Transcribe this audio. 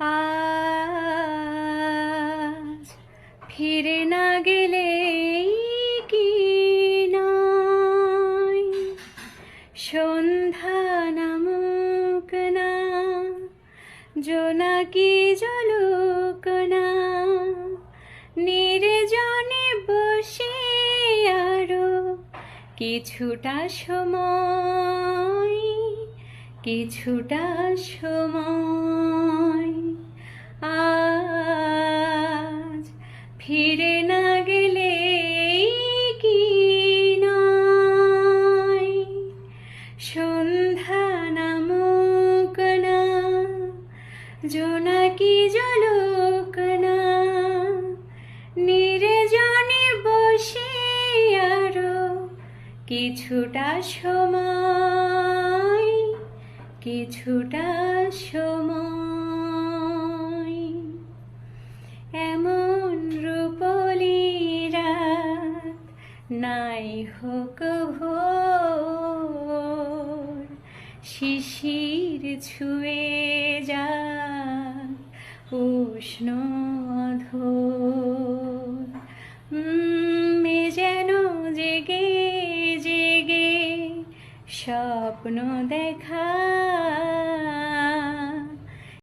আজ ফিরে না গেলে কি নয় সন্ধ্যা নামুক না জোনাকি জলুক না? নির্জনে বসে আরও কিছুটা সময় কিছুটা সময়। ফিরে না গেলে কি নয় সন্ধ্যা নামুক না জোনাকি জলুক না? নির্জনে বসে আরও কিছুটা সময়, কিছুটা নাই হোক ভোর। শিশির ছুঁয়ে যা উষ্ণ উম, যেন জেগে জেগে স্বপ্ন দেখা